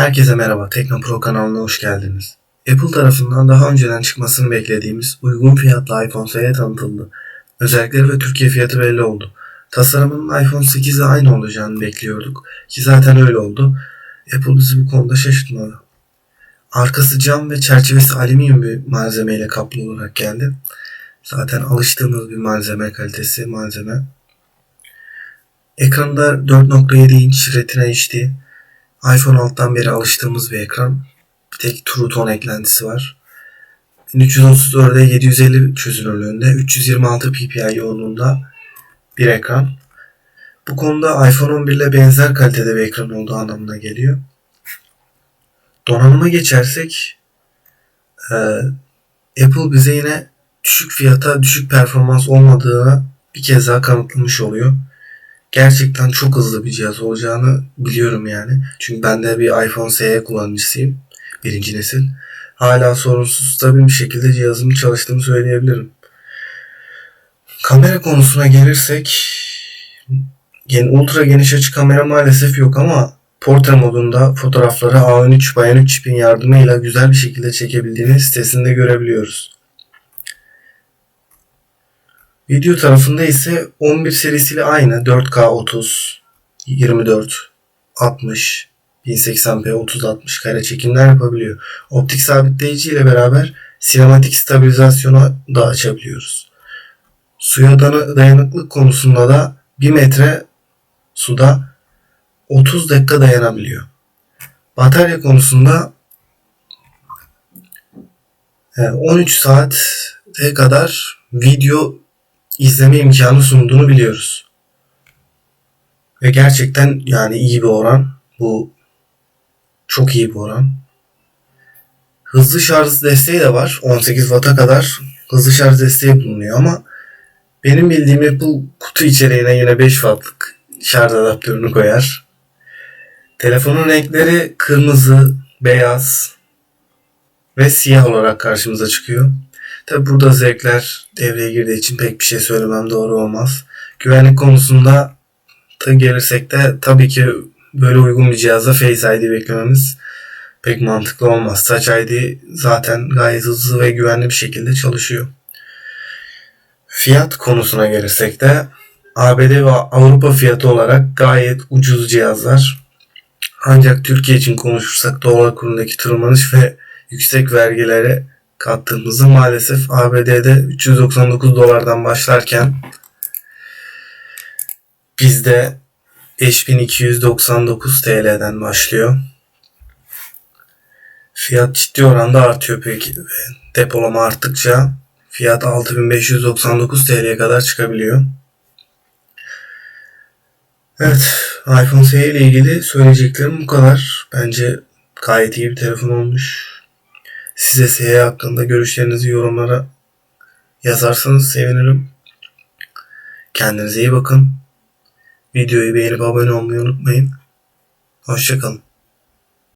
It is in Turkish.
Herkese merhaba, Teknopro kanalına hoş geldiniz. Apple tarafından daha önceden çıkmasını beklediğimiz uygun fiyatlı iPhone SE tanıtıldı. Özellikleri ve Türkiye fiyatı belli oldu. Tasarımının iPhone 8 ile aynı olacağını bekliyorduk ki zaten öyle oldu. Apple bizi bu konuda şaşırtmadı. Arkası cam ve çerçevesi alüminyum bir malzemeyle kaplı olarak geldi. Zaten alıştığımız bir malzeme kalitesi malzeme. Ekranda 4.7 inç Retina HD. iPhone alttan beri alıştığımız bir ekran. Bir tek True Tone eklentisi var. 1334'e 750 çözünürlüğünde 326 ppi yoğunluğunda bir ekran. Bu konuda iPhone 11 ile benzer kalitede bir ekran olduğu anlamına geliyor. Donanıma geçersek e, Apple bize yine düşük fiyata düşük performans olmadığını bir kez daha kanıtlamış oluyor. Gerçekten çok hızlı bir cihaz olacağını biliyorum yani. Çünkü ben de bir iPhone SE kullanıcısıyım. Birinci nesil. Hala sorunsuz stabil bir şekilde cihazımın çalıştığını söyleyebilirim. Kamera konusuna gelirsek yani ultra geniş açı kamera maalesef yok ama portre modunda fotoğrafları A13 x 3 çipin yardımıyla güzel bir şekilde çekebildiğini sitesinde görebiliyoruz. Video tarafında ise 11 serisiyle aynı 4K 30, 24, 60, 1080p 30-60 kare çekimler yapabiliyor. Optik sabitleyici ile beraber sinematik stabilizasyonu da açabiliyoruz. Suya dayanıklık konusunda da 1 metre suda 30 dakika dayanabiliyor. Batarya konusunda 13 saate kadar video izleme imkanı sunduğunu biliyoruz. Ve gerçekten yani iyi bir oran. Bu çok iyi bir oran. Hızlı şarj desteği de var. 18 Watt'a kadar hızlı şarj desteği bulunuyor ama benim bildiğim Apple kutu içeriğine yine 5 Watt'lık şarj adaptörünü koyar. Telefonun renkleri kırmızı, beyaz ve siyah olarak karşımıza çıkıyor. Tabi burada zevkler devreye girdiği için pek bir şey söylemem doğru olmaz. Güvenlik konusunda da gelirsek de tabii ki böyle uygun bir cihazda Face ID beklememiz pek mantıklı olmaz. Touch ID zaten gayet hızlı ve güvenli bir şekilde çalışıyor. Fiyat konusuna gelirsek de ABD ve Avrupa fiyatı olarak gayet ucuz cihazlar. Ancak Türkiye için konuşursak dolar kurundaki tırmanış ve yüksek vergilere kattığımızda maalesef ABD'de 399 dolardan başlarken bizde 5299 TL'den başlıyor. Fiyat ciddi oranda artıyor peki. Depolama arttıkça fiyat 6599 TL'ye kadar çıkabiliyor. Evet, iPhone SE ile ilgili söyleyeceklerim bu kadar. Bence gayet iyi bir telefon olmuş. Size SE hakkında görüşlerinizi yorumlara yazarsanız sevinirim. Kendinize iyi bakın. Videoyu beğenip abone olmayı unutmayın. Hoşçakalın.